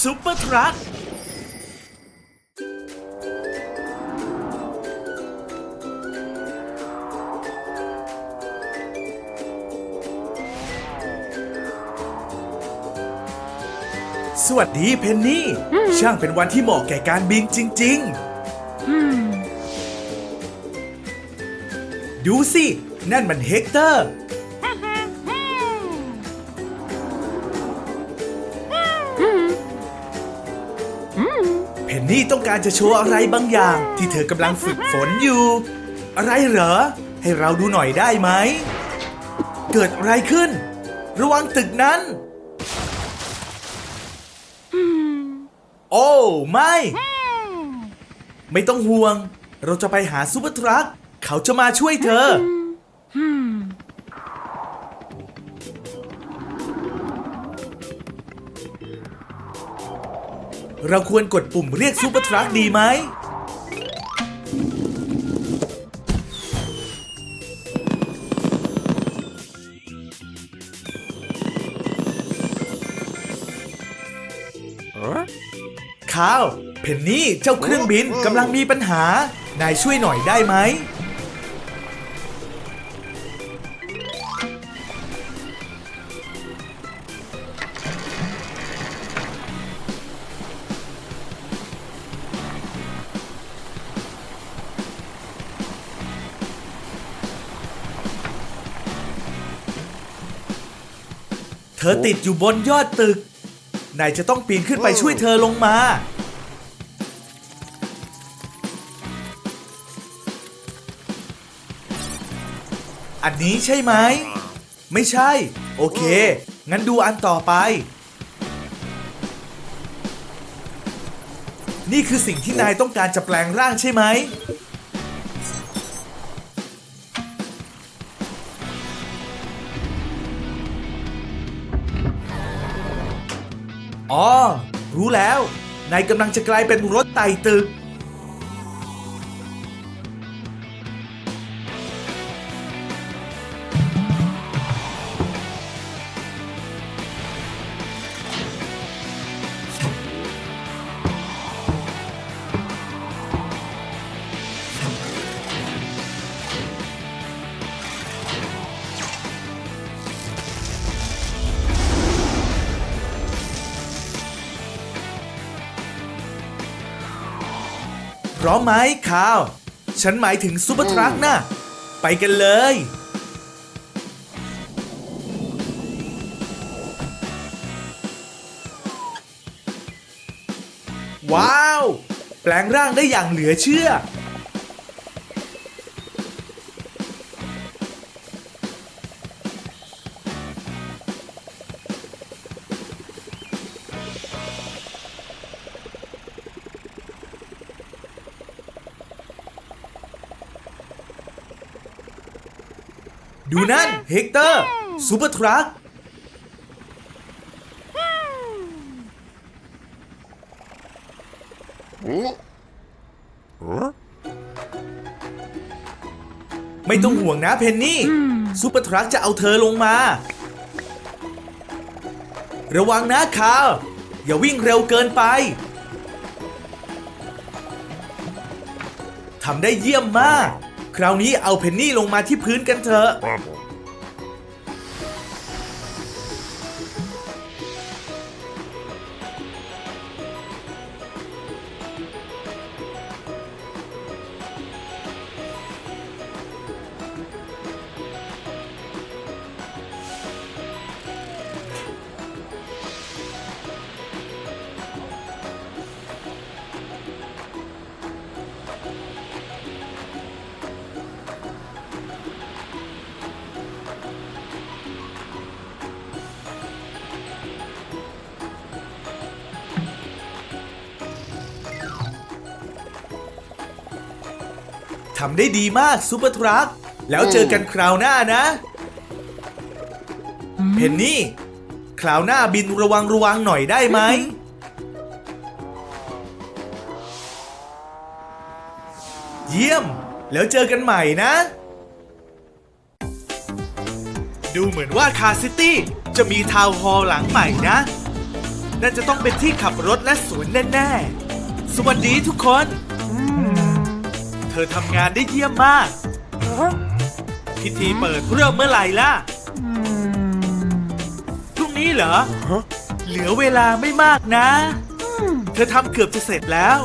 ซุปเปอร์ทรัคสวัสดีเพนนี่ ช่างเป็นวันที่เหมาะแก่การบินจริง ๆ ดูสิ นั่นมันเฮกเตอร์ นนี่ต้องการจะโชว์อะไรบางอย่าง ที่เธอกำลังฝึกฝนอยู่ อะไรเหรอ ให้เราดูหน่อยได้ไหม เกิดอะไรขึ้น ระวังตึกนั้น โอ้ไม่ ไม่ต้องห่วง เราจะไปหาซูเปอร์ทรัคเขาจะมาช่วยเธอ เราควรกดปุ่มเรียกซูเปอร์ทรัคดีไหม ข้าว เพนนี่เจ้าเครื่องบินกำลังมีปัญหา นายช่วยหน่อยได้ไหม ธอติดอยู่บนยอดตึก นายจะต้องปีนขึ้นไปช่วยเธอลงมา อันนี้ใช่ไหม ไม่ใช่ โอเค งั้นดูอันต่อไป นี่คือสิ่งที่นายต้องการจะแปลงร่างใช่ไหม อ๋อ รู้แล้ว นายกำลังจะกลายเป็นรถไต่ตึก พร้อมไหมข่าว ฉันหมายถึงซูเปอร์ทรัคนะไปกันเลย ว้าว แปลงร่างได้อย่างเหลือเชื่อ นั่น เฮกเตอร์ซูเปอร์ทรัคไม่ต้องห่วงนะเพนนี่ซูเปอร์ทรัคจะเอาเธอลงมา ระวังนะคาร์อย่าวิ่งเร็วเกินไปทำได้เยี่ยมมาก คราวนี้เอาเพนนี่ลงมาที่พื้นกันเถอะำได้ดีมากซูเปอร์ทรัคแล้วเจอกันคราวหน้านะ เพนนี่ คราวหน้าบินระวังระวังหน่อยได้ไหม เยี่ยม แล้วเจอกันใหม่นะ ดูเหมือนว่าคาซิตี้จะมีทาวน์ฮอลล์หลังใหม่นะนั่นจะต้องเป็นที่ขับรถและสวนแน่ ๆ สวัสดีทุกคน เธอทำงานได้เยี่ยมมาก พิธีเปิดเริ่มเมื่อไหร่ล่ะพรุ่งนี้เหรอ เหลือเวลาไม่มากนะ เธอทำเกือบจะเสร็จแล้ว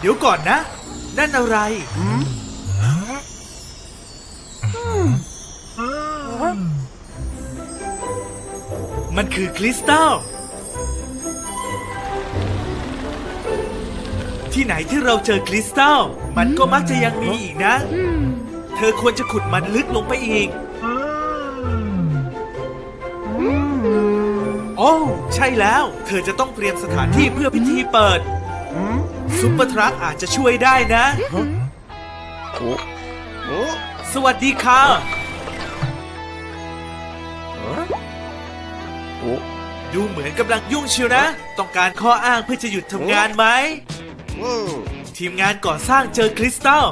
เดี๋ยวก่อนนะ นั่นอะไร มันคือคริสตัล ที่ไหนที่เราเจอคริสตัลมันก็มักจะยังมีอีกนะ เธอควรจะขุดมันลึกลงไปอีก โอ้ใช่แล้ว เธอจะต้องเตรียมสถานที่เพื่อพิธีเปิด ซุปเปอร์ทรัคอาจจะช่วยได้นะ สวัสดีค่ะ ดูเหมือนกำลังยุ่งเชียวนะ ต้องการข้ออ้างเพื่อจะหยุดทำงานไหม ทีมงานก่อสร้างเจอคริสตัล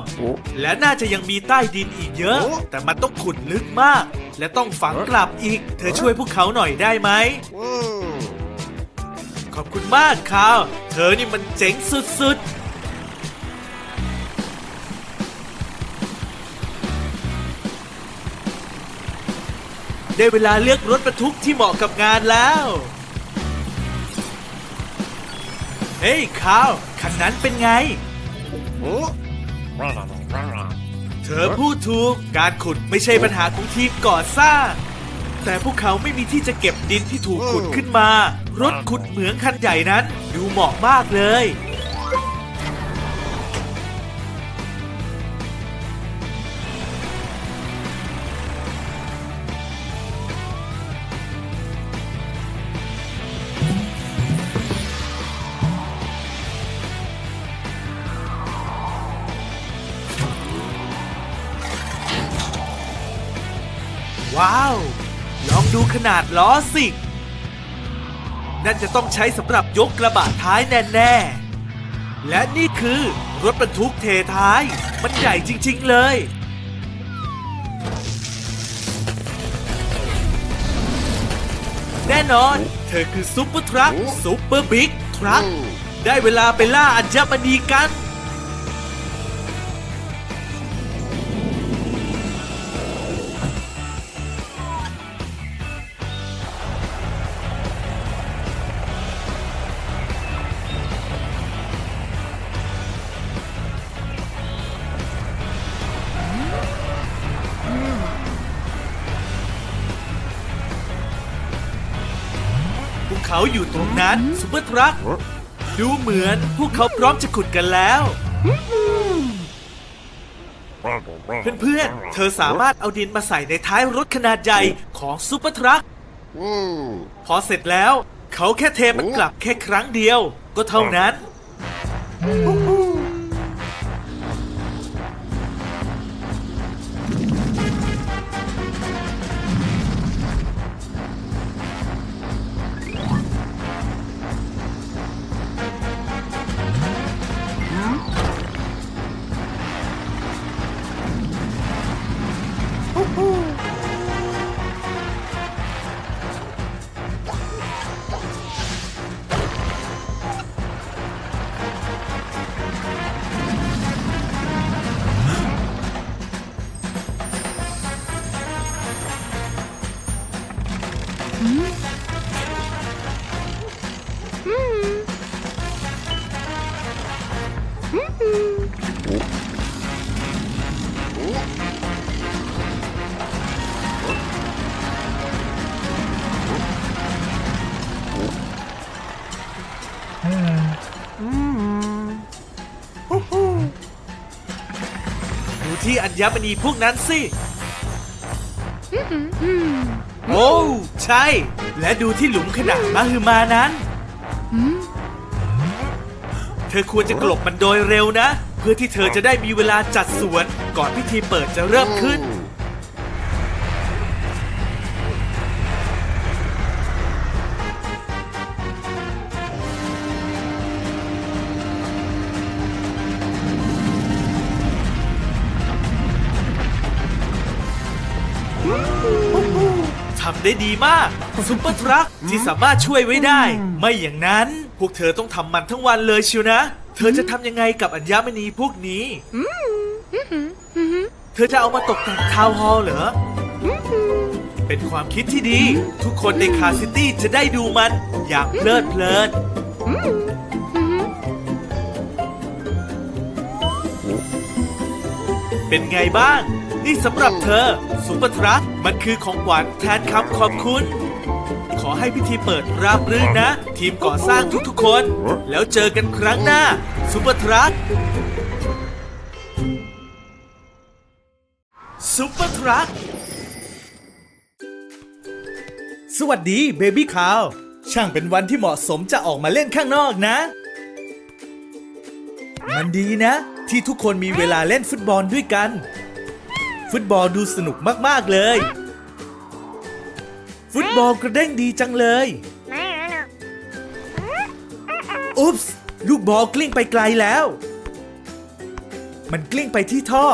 และน่าจะยังมีใต้ดินอีกเยอะ แต่มันต้องขุดลึกมาก และต้องฝังกลับอีก เธอช่วยพวกเขาหน่อยได้ไหมขอบคุณมากคาวเธอนี่มันเจ๋งสุดๆ ได้เวลาเลือกรถบรรทุกที่เหมาะกับงานแล้ว เฮ้ยคาวันนั้นเป็นไง เธอพูดถูก การขุดไม่ใช่ปัญหาของทีมก่อสร้าง แต่พวกเขาไม่มีที่จะเก็บดินที่ถูกขุดขึ้นมา รถขุดเหมืองคันใหญ่นั้น ดูเหมาะมากเลย ว้าว ลองดูขนาดล้อสินั่นจะต้องใช้สำหรับยกกระบะท้ายแน่ๆ และนี่คือรถบรรทุกเทท้าย มันใหญ่จริง ๆ เลย แน่นอน เธอคือซุปเปอร์ทรัคซุปเปอร์บิ๊กทรัคได้เวลาไปล่าอัญมณีกัน นั้นซุปเปอร์ทรัคดูเหมือนพวกเขาพร้อมจะขุดกันแล้ว เพื่อนๆ เธอสามารถเอาดินมาใส่ในท้ายรถขนาดใหญ่ของซุปเปอร์ทรัคพอเสร็จแล้ว เขาแค่เทมันกลับแค่ครั้งเดียว ก็เท่านั้น ดูที่อัญมณีพวกนั้นสิ โอ้ ใช่ และดูที่หลุมขนาดมหึมานั้น เธอควรจะกลบมันโดยเร็วนะ เพื่อที่เธอจะได้มีเวลาจัดสวนก่อนพิธีเปิดจะเริ่มขึ้น ได้ดีมากซุปเปอร์ทรัคที่สามารถช่วยไว้ได้ ไม่อย่างนั้น พวกเธอต้องทำมันทั้งวันเลยชิวนะ เธอจะทำยังไงกับอัญมณีพวกนี้ เธอจะเอามาตกแต่งทาวน์ฮอลล์เหรอ เป็นความคิดที่ดี ทุกคนในคาซิตี้จะได้ดูมัน อย่างเพลิดเพลินเป็นไงบ้าง นี่สำหรับเธอซุปเปอร์ทรัคมันคือของขวัญแทนคำขอบคุณ ขอให้พิธีเปิดราบรื่นนะ ทีมก่อสร้างทุกๆคน แล้วเจอกันครั้งหน้าซุปเปอร์ทรัคซุปเปอร์ทรัคสวัสดีเบบี้คาวช่างเป็นวันที่เหมาะสมจะออกมาเล่นข้างนอกนะ มันดีนะ ที่ทุกคนมีเวลาเล่นฟุตบอลด้วยกัน ฟุตบอลดูสนุกมากๆเลย ฟุตบอลกระเด้งดีจังเลย อุ๊ปส์ลูกบอลกลิ้งไปไกลแล้ว มันกลิ้งไปที่ท่อ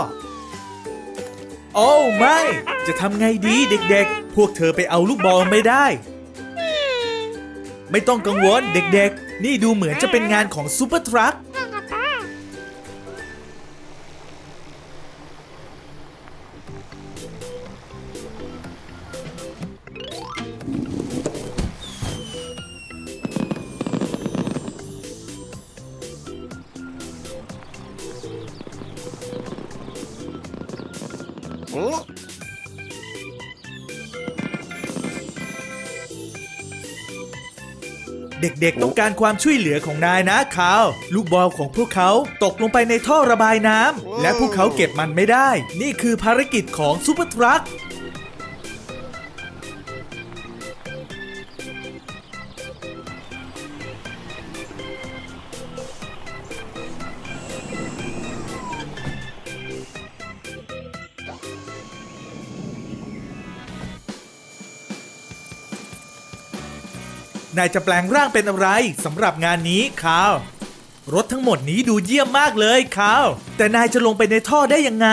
โอ้ไม่ จะทำไงดีเด็กๆ พวกเธอไปเอาลูกบอลไม่ได้ ไม่ต้องกังวลเด็กๆ นี่ดูเหมือนจะเป็นงานของซูเปอร์ทรัค เด็กๆ ต้องการความช่วยเหลือของนายนะคาว ลูกบอลของพวกเขาตกลงไปในท่อระบายน้ำและพวกเขาเก็บมันไม่ได้ นี่คือภารกิจของซูเปอร์ทรัค นายจะแปลงร่างเป็นอะไรสำหรับงานนี้ข้าว รถทั้งหมดนี้ดูเยี่ยมมากเลยข้าว แต่นายจะลงไปในท่อได้ยังไง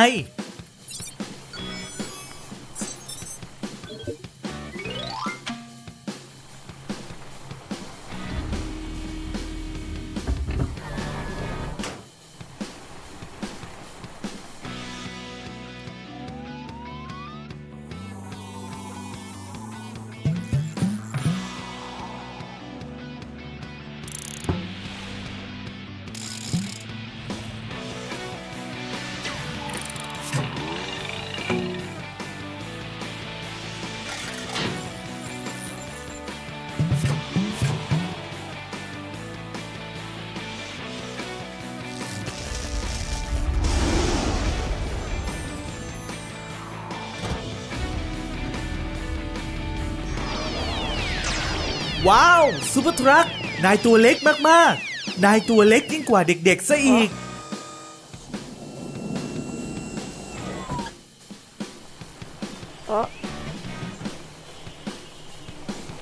ว้าวซูเปอร์ทรัคนายตัวเล็กมากๆ นายตัวเล็กยิ่งกว่าเด็กๆซะอีก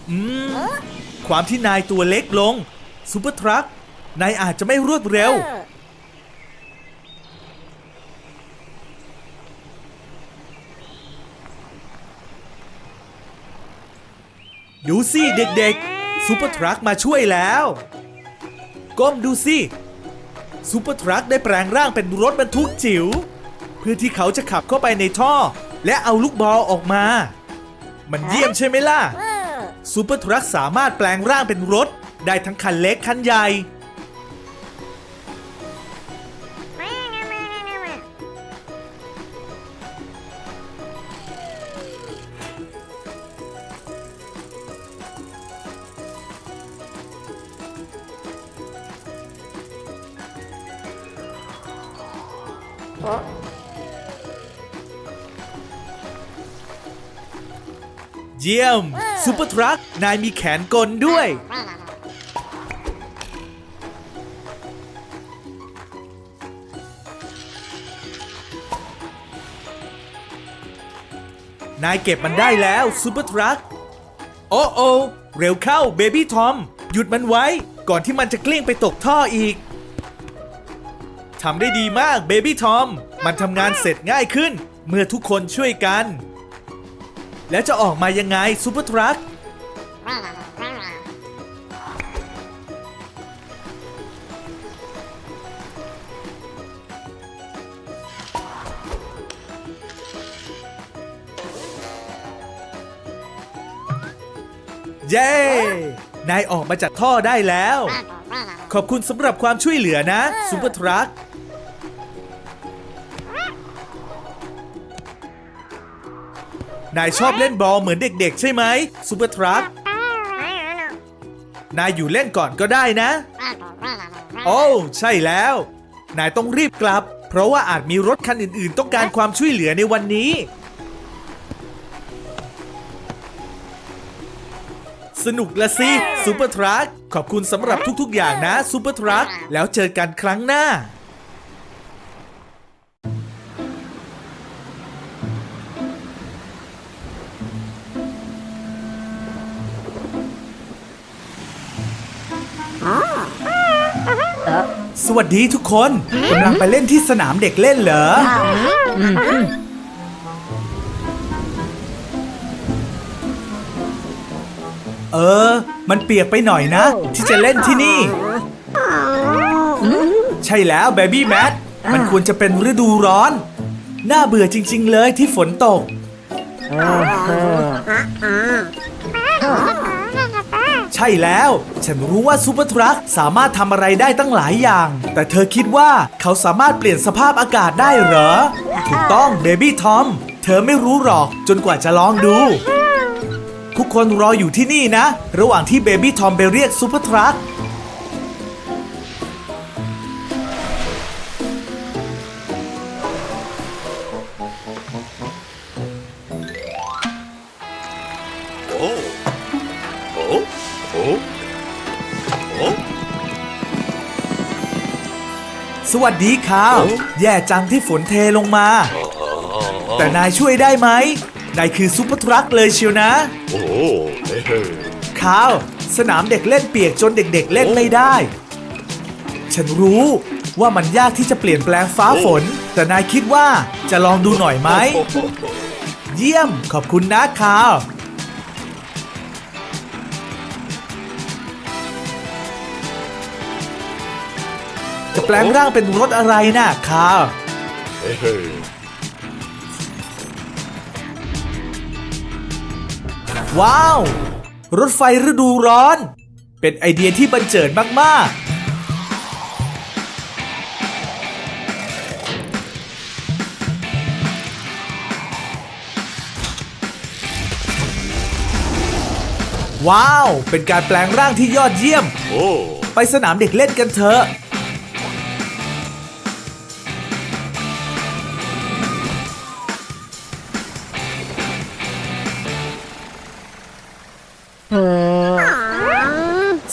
อืม ความที่นายตัวเล็กลงซูเปอร์ทรัคนายอาจจะไม่รวดเร็ว ดูสิเด็กๆ ซูเปอร์ทรัคมาช่วยแล้ว ก้มดูสิซูเปอร์ทรัคได้แปลงร่างเป็นรถบรรทุกจิ๋วเพื่อที่เขาจะขับเข้าไปในท่อ และเอาลูกบอลออกมา มันเยี่ยมใช่ไหมล่ะซูเปอร์ทรัคสามารถแปลงร่างเป็นรถ ได้ทั้งคันเล็กคันใหญ่ เยี่ยมซูเปอร์ทรัค นายมีแขนกลด้วย นายเก็บมันได้แล้วซูเปอร์ทรัค โอ้โอเร็วเข้าเบบี้ทอม หยุดมันไว้ก่อนที่มันจะกลิ้งไปตกท่ออีกทำได้ดีมากเบบี้ทอม มันทำงานเสร็จง่ายขึ้น เมื่อทุกคนช่วยกัน แล้วจะออกมายังไงซูเปอร์ทรัคเย้ นายออกมาจากท่อได้แล้ว ขอบคุณสำหรับความช่วยเหลือนะซูเปอร์ทรัค นายชอบเล่นบอลเหมือนเด็ก ๆ ใช่ไหมซูเปอร์ทรัคนายอยู่เล่นก่อนก็ได้นะ โอ้ใช่แล้ว นายต้องรีบกลับ เพราะว่าอาจมีรถคันอื่น ๆ ต้องการความช่วยเหลือในวันนี้ สนุกละสิซูเปอร์ทรัคขอบคุณสำหรับทุก ๆ อย่างนะซูเปอร์ทรัคแล้วเจอกันครั้งหน้า สวัสดีทุกคนกำลังไปเล่นที่สนามเด็กเล่นเหรอ เออ มันเปียกไปหน่อยนะ ที่จะเล่นที่นี่ ใช่แล้วเบบี้แมทมันควรจะเป็นฤดูร้อน น่าเบื่อจริง ๆ เลยที่ฝนตก ใช่แล้ว ฉันรู้ว่าซูเปอร์ทรัคสามารถทำอะไรได้ตั้งหลายอย่าง แต่เธอคิดว่าเขาสามารถเปลี่ยนสภาพอากาศได้เหรอ ถูกต้องเบบี้ทอม เธอไม่รู้หรอกจนกว่าจะลองดู ทุกคนรออยู่ที่นี่นะ ระหว่างที่เบบี้ทอมไปเรียกซูเปอร์ทรัค วัสดีคาวโอ้แย่จังที่ฝนเทลงมา แต่นายช่วยได้ไหม นายคือซูเปอร์ทรัคเลยเชียวนะ โอ้เฮ้ยคาว สนามเด็กเล่นเปียกจนเด็กๆเล่นไม่ได้ ฉันรู้ว่ามันยากที่จะเปลี่ยนแปลงฟ้าฝน แต่นายคิดว่าจะลองดูหน่อยไหม เยี่ยมขอบคุณนะคาว จะแปลงร่างเป็นรถอะไรนะ่ะคาวเฮ้ยว้าว รถไฟฤดูร้อน เป็นไอเดียที่บันเจิดมาก ๆว้าว เป็นการแปลงร่างที่ยอดเยี่ยมโอ้ไปสนามเด็กเล่นกันเถอะ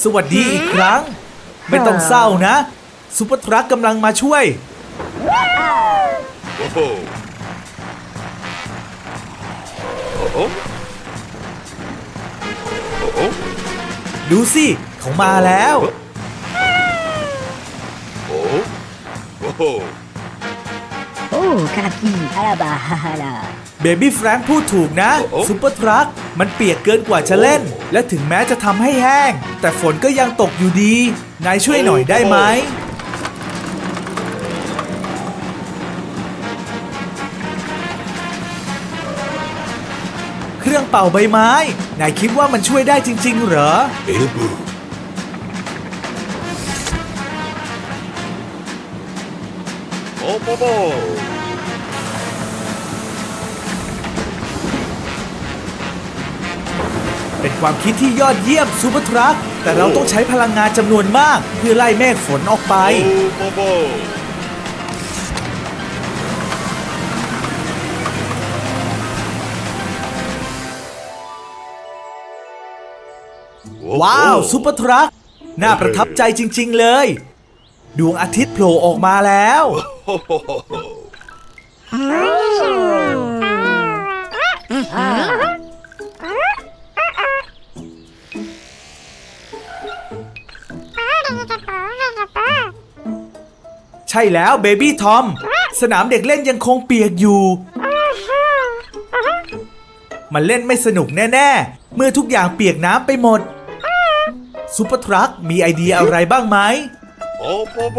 สวัสดีอีกครั้ง ไม่ต้องเศร้านะซุปเปอร์ทรัคกำลังมาช่วย โอ้โหโอ้โหโอ้โหดูสิเขามาแล้ว โอ้โอ้โห Oh, Kaki, Alaba, Hahala. เบบี้แฟรงค์พูดถูกนะซุปเปอร์ทรัค มันเปียกเกินกว่าจะเล่น และถึงแม้จะทำให้แห้ง แต่ฝนก็ยังตกอยู่ดี นายช่วยหน่อยได้ไหมเครื่องเป่าใบไม้ นายคิดว่ามันช่วยได้จริง ๆ เหรอ เอลบูโอ้โมโม ความคิดที่ยอดเยี่ยมซูเปอร์ทรัคแต่เราต้องใช้พลังงานจำนวนมาก เพื่อไล่เมฆฝนออกไปโอ้โมโมว้าวซูเปอร์ทรัคน่าประทับใจจริง ๆ เลย ดวงอาทิตย์โผล่ออกมาแล้วโช่แล้วเบบี้ทอม สนามเด็กเล่นยังคงเปียกอยู่ มันเล่นไม่สนุกแน่ ๆ เมื่อทุกอย่างเปียกน้ำไปหมดซูเปอร์ทรัคมีไอเดียอะไรบ้างไหมโอ้โบ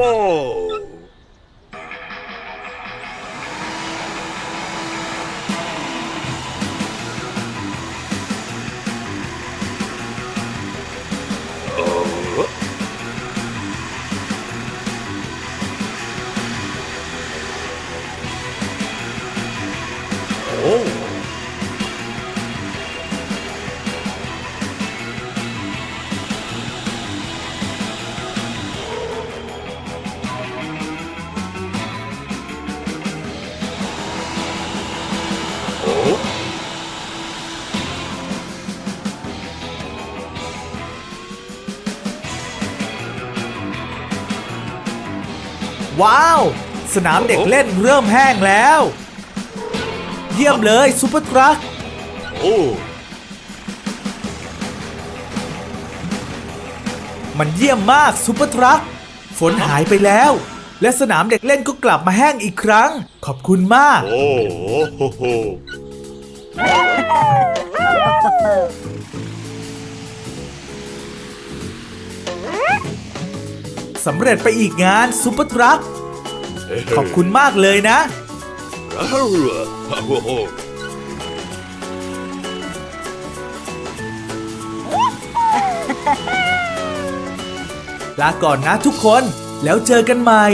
ว้าว สนามเด็กเล่นเริ่มแห้งแล้ว เยี่ยมเลยซูเปอร์ทรัคโอ้มันเยี่ยมมากซูเปอร์ทรัคฝนหายไปแล้ว และสนามเด็กเล่นก็กลับมาแห้งอีกครั้ง ขอบคุณมาก โอ้โห สำเร็จไปอีกงานซูเปอร์ทรัคขอบคุณมากเลยนะอ้าวโอ้โหลาก่อนนะทุกคนแล้วเจอกันใหม่